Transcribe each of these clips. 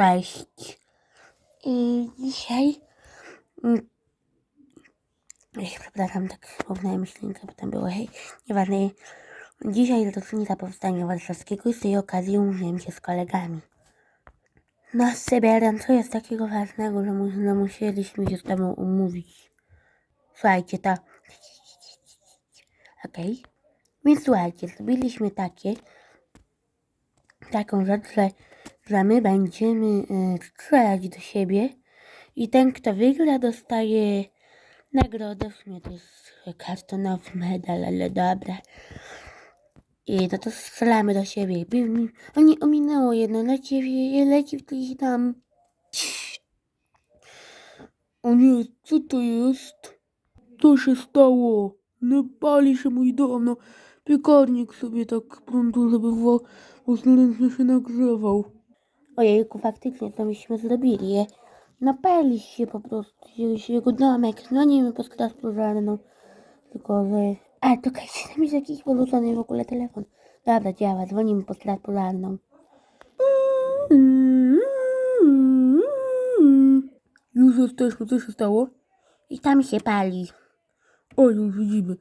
Cześć. I dzisiaj... mm, Ej, przepraszam, tak porównałem myślinkę, bo tam było, hej, nieważne. Dzisiaj rocznica powstania warszawskiego i z tej okazji umówiłem się z kolegami. No, Syberian, co jest takiego ważnego, że, że musieliśmy się z tobą umówić? Słuchajcie, to... Okej. Więc słuchajcie, zrobiliśmy takie, taką rzecz, że, że my będziemy y, strzelać do siebie i ten, kto wygra, dostaje nagrodę. W sumie to jest kartonowy medal, ale dobra. I no to strzelamy do siebie. Bi- mi- O nie, ominęło jedno, leci, leci tych tam. O nie, co to jest? Co się stało? No pali się mój dom, no piekarnik sobie tak prądu, wo- własnoręcznie się nagrzewał. Ojejku, faktycznie to myśmy zrobili. je. No się po prostu, jego domek, no nie wiem, pod pożarną. Tylko, że... A, czekajcie, tam jest jakiś wyrzucony w ogóle telefon. Dobra, działa, dzwonimy po straż pożarną. Już jesteśmy, co się stało? I tam się pali. O, już widzimy.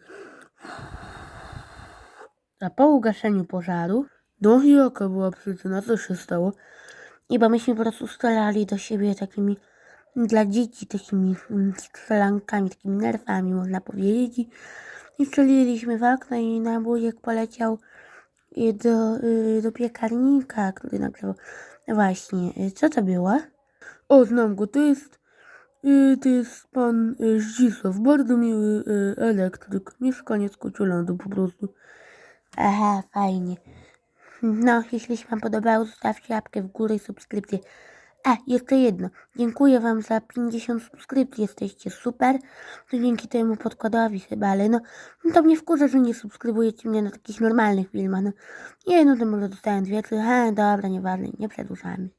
A po ugaszeniu pożaru, no i jaka była przyczyna, co się stało? I bo myśmy po prostu strzelali do siebie takimi dla dzieci, takimi mm, strzelankami, takimi nerfami można powiedzieć. I, strzeliliśmy w okno i nabójek poleciał y, do, y, do piekarnika, który nagrywał. Właśnie, y, co to było? O, znam go, to jest, to jest pan Zdzisław, bardzo miły elektryk, mieszkaniec Kociolandu po prostu. Aha, fajnie. No, jeśli się Wam podobało, zostawcie łapkę w górę i subskrypcję. A, jeszcze jedno. Dziękuję Wam za 50 subskrypcji, jesteście super. To dzięki temu podkładowi chyba, ale no, no to mnie wkurza, że nie subskrybujecie mnie na takich normalnych filmach. No, nie, no to może dostałem dwie, trzy, a dobra, nieważne, nie przedłużamy.